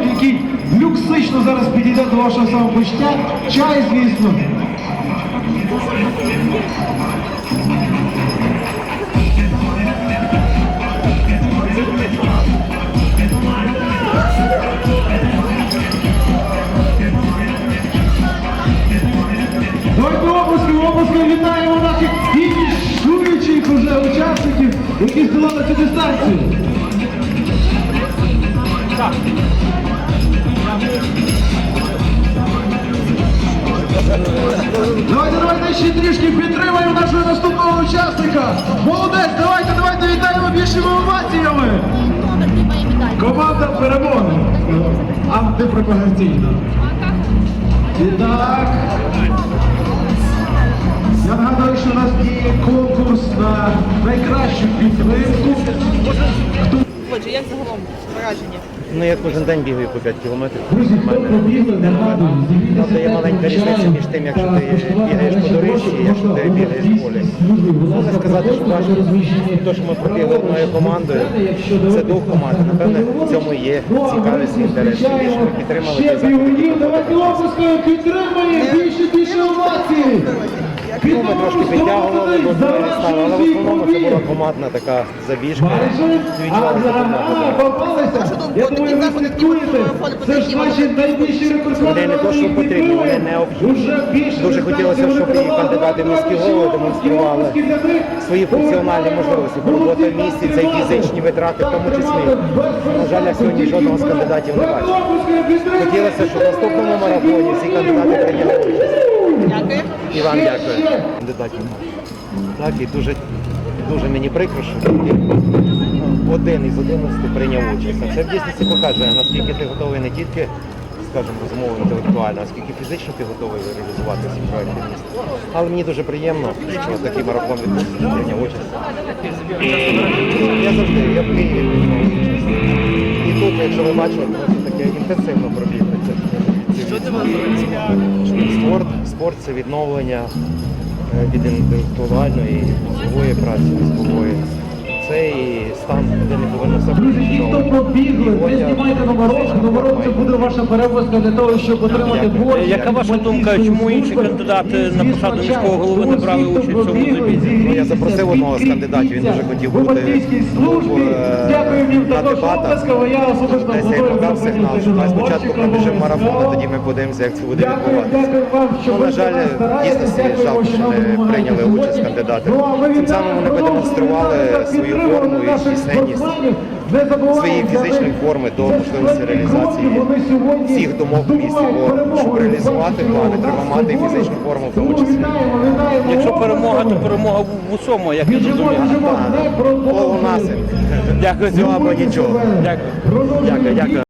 Який люксично зараз підійде до вашого самопочуття, чай, звісно. Thank you. Обласки вітаємо наших фінішуючих уже учасників, які здолали цю дистанцію. Давайте, давайте ще трішки підтримаємо нашого наступного учасника. Молодець, давайте, давайте вітаємо більшими оваціями. Команда перемоги. Антипропагандійна. І так. Я нагадаю, що у нас є конкурс на найкращу підтримку. Отже, як загалом враження? Ну, я кожен день бігаю по 5 кілометрів. Друзі, хто пробігли, нагадую, Правда, є маленька різниця між тим, якщо ти бігаєш по доріжці і якщо ти бігаєш в полі. Можна сказати, що важко те, що ми пробігли одною командою, це дух команди. Напевне, в цьому є цікавість і інтерес. Тим більше ми підтримали Ще бігунів, давайте оплесками підтримаємо більше, більше овацій. Ну, ми трошки підтягували, бо не стали, але в основному це була командна така забіжка. Я думаю, ви слідкуєте. Це ж наші найбільші рекордсмени. Вони не то, що потрібні, вони необхідні. Уже Дуже хотілося, щоб і кандидати в міські голови демонстрували свої функціональні можливості, робота в місті, це і фізичні витрати, в тому числі. На жаль, я сьогодні жодного з кандидатів не бачу. Хотілося, щоб в наступному марафоні всі кандидати прийняли участь. Дякую. І вам дякую. Кандидатів. Так, і дуже, дуже мені прикро, що тільки ну, один із 11 прийняв участь. А це в дійсності показує, наскільки ти готовий не тільки, скажімо, розумово інтелектуально, а скільки фізично ти готовий реалізувати ці проекти. Але мені дуже приємно, що такий марафон відбувся, прийняв участь. Я завжди, я в Києві приймав участь. І тут, якщо ви бачили, просто таке інтенсивно пробігли. Це, це Спорт, спорт це відновлення е, від інтелектуальної мозкової праці, мозкової. Це і стан, де не повинно все Друзі, ті, хто побігли, не знімайте номерок. Номерок це буде ваша перевозка для того, щоб отримати борщ. Яка ваша думка, чому інші кандидати на посаду міського голови не брали участь в цьому забізі? Ну, я запросив одного з кандидатів, він дуже хотів бути Гуманістській службі. е, Дякую також дебатах. оплесками. Я особисто Десь я готовий йому сигнал, що ми спочатку пробіжимо марафон, а тоді ми подивимося, як це буде відбуватися. Ну, на жаль, дійсно Дякуємо, жалко, що не прийняли участь кандидати. Ну, Тим самим вони продемонстрували свою форму і численність. Своєї фізичної форми до можливості реалізації всіх думок в місті, бо щоб реалізувати плани, треба мати фізичну форму в тому числі. Якщо перемога, то перемога в усьому, як я зрозумів. Полонасим. продовжуємо. Дякую. Всього або нічого. Дякую. Дякую, дякую.